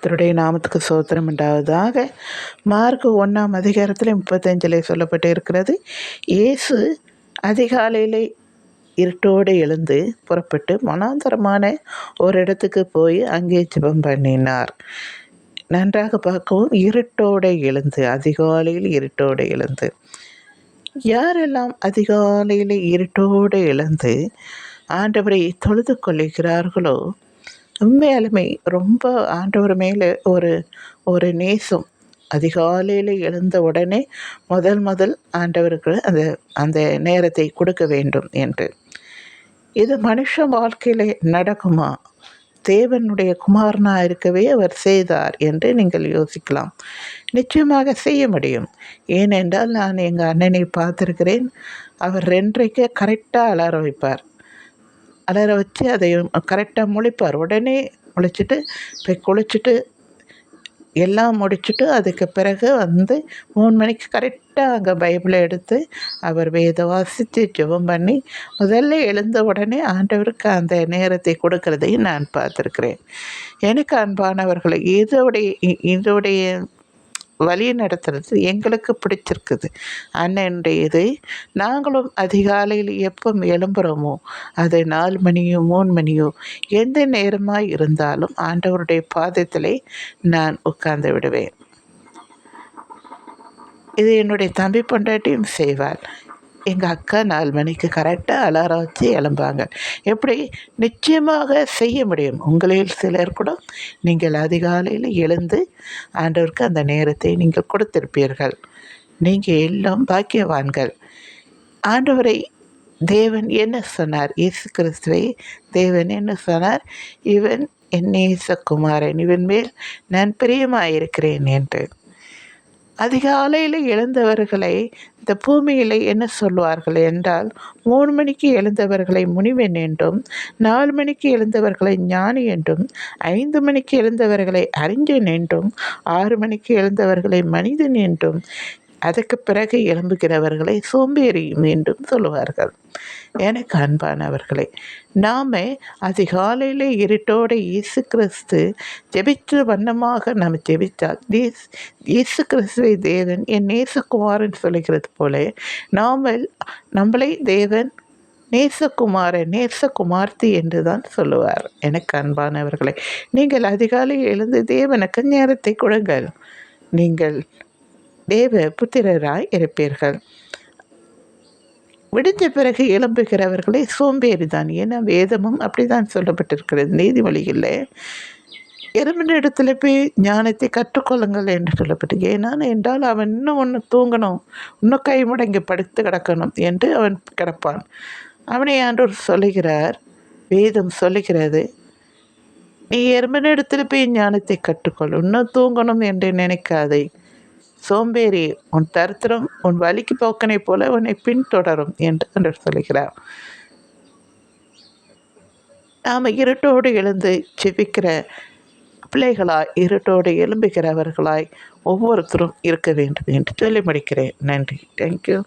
கர்த்தருடைய நாமத்துக்கு சோத்திரம் உண்டாவதாக. மார்க் ஒன்றாம் அதிகாரத்தில் முப்பத்தஞ்சில் சொல்லப்பட்டு இருக்கிறது இயேசு அதிகாலையில் இருட்டோடு எழுந்து புறப்பட்டு மனாந்தரமான ஒரு இடத்துக்கு போய் அங்கே ஜெபம் பண்ணினார். நன்றாக பார்க்கவும் இருட்டோடு எழுந்து அதிகாலையில் இருட்டோடு எழுந்து. யாரெல்லாம் அதிகாலையில் இருட்டோடு எழுந்து ஆண்டவரை தொழுது கொள்ளுகிறார்களோ உண்மையாலுமே ரொம்ப ஆண்டவர் மேலே ஒரு ஒரு நேசம். அதிகாலையில் எழுந்த உடனே முதல் முதல் ஆண்டவருக்கு அந்த அந்த நேரத்தை கொடுக்க வேண்டும் என்று. இது மனுஷ வாழ்க்கையில் நடக்குமா? தேவனுடைய குமாரனாக இருக்கவே அவர் செய்தார் என்று நீங்கள் யோசிக்கலாம். நிச்சயமாக செய்ய முடியும். ஏனென்றால் நான் எங்கள் அண்ணனை பார்த்துருக்கிறேன். அவர் ரெண்டரைக்கே கரெக்டாக அலார வைப்பார். அலற வச்சு அதை கரெக்டாக முழிப்பார் உடனே முழிச்சிட்டு போய் குளிச்சுட்டு எல்லாம் முடிச்சுட்டு அதுக்கு பிறகு வந்து மூணு மணிக்கு கரெக்டாக அங்கே பைபிளை எடுத்து அவர் வேத வாசித்து ஜெபம் பண்ணி முதல்ல எழுந்த உடனே ஆண்டவருக்கு அந்த நேரத்தை கொடுக்கறதையும் நான் பார்த்துருக்குறேன். எனக்கு அன்பானவர்களை இதோடைய இதோடைய வழி நடத்துறது எங்களுக்கு பிடிச்சிருக்குது. அண்ணனுடைய இது நாங்களும் அதிகாலையில் எப்போ எழும்புகிறோமோ அது நாலு மணியோ மூணு மணியோ எந்த நேரமாக இருந்தாலும் ஆண்டவருடைய பாதத்திலே நான் உட்கார்ந்து விடுவேன். இது என்னுடைய தம்பி பொண்டாட்டியும் செய்வாள். எங்கள் அக்கா நாலு மணிக்கு கரெக்டாக அலாரம் வச்சு எழும்பாங்க எப்படி? நிச்சயமாக செய்ய முடியும். உங்களில் சிலர் கூட நீங்கள் அதிகாலையில் எழுந்து ஆண்டவருக்கு அந்த நேரத்தை நீங்கள் கொடுத்திருப்பீர்கள். நீங்கள் எல்லாம் பாக்கியவான்கள். ஆண்டவரை தேவன் என்ன சொன்னார்? இயேசு கிறிஸ்துவை தேவன் என்ன சொன்னார்? இவன் என் நேசகுமாரன் இவன் மேல் நான் பிரியமாயிருக்கிறேன் என்று. அதிகாலையில் எழுந்தவர்களை இந்த பூமியில் என்ன சொல்வார்கள் என்றால் மூணு மணிக்கு எழுந்தவர்களை முனிவன் என்றும் நாலு மணிக்கு எழுந்தவர்களை ஞானி என்றும் ஐந்து மணிக்கு எழுந்தவர்களை அறிஞன் என்றும் ஆறு மணிக்கு எழுந்தவர்களை மனிதன் என்றும் அதற்கு பிறகு எழும்புகிறவர்களை சோம்பேறி என்றும் சொல்லுவார்கள். எனக்கு அன்பானவர்களே நாம் அதிகாலையில் இருட்டோடு இயேசு கிறிஸ்து ஜெபித்த வண்ணமாக நாம் ஜெபித்தால் தேஸ் இயேசு கிறிஸ்துவை தேவன் என் நேசகுமாரன் சொல்லுகிறது போல நாம் நம்மளை தேவன் நேசகுமாரன் நேசகுமார்த்தி என்று தான் சொல்லுவார். எனக்கு அன்பானவர்களே நீங்கள் அதிகாலை எழுந்து தேவனுக்கு நேரத்தை கொடுங்கள். நீங்கள் தேவ புத்திரராய் இருப்பீர்கள். விடிஞ்ச பிறகு எழும்புகிறவர்களே சோம்பேறி தான் ஏன்னா வேதமும் அப்படி தான் சொல்லப்பட்டிருக்கிறது நீதிமொழிகளில் எறும்பின் இடத்துல போய் ஞானத்தை கற்றுக்கொள்ளுங்கள் என்று சொல்லப்பட்டு ஏன்னா என்றால் அவன் இன்னும் ஒன்று தூங்கணும். இன்னும் கை முடங்கி படுத்து கிடக்கணும் என்று அவன் கிடப்பான். அவனை ஆண்டோர் சொல்லுகிறார். வேதம் சொல்லுகிறது. நீ எறும்பின் இடத்துல போய் ஞானத்தை கற்றுக்கொள். இன்னும் தூங்கணும் என்று நினைக்காதே. சோம்பேறி உன் தரித்திரம் உன் வலிக்கு போக்கனை போல உன்னை பின்தொடரும் என்று என்று சொல்கிறார் நாம் இருட்டோடு எழுந்து செபிக்கிற பிள்ளைகளாய் இருட்டோடு எழும்புகிறவர்களாய் ஒவ்வொருத்தரும் இருக்க வேண்டும் என்று சொல்லி முடிக்கிறேன். நன்றி. தேங்க்யூ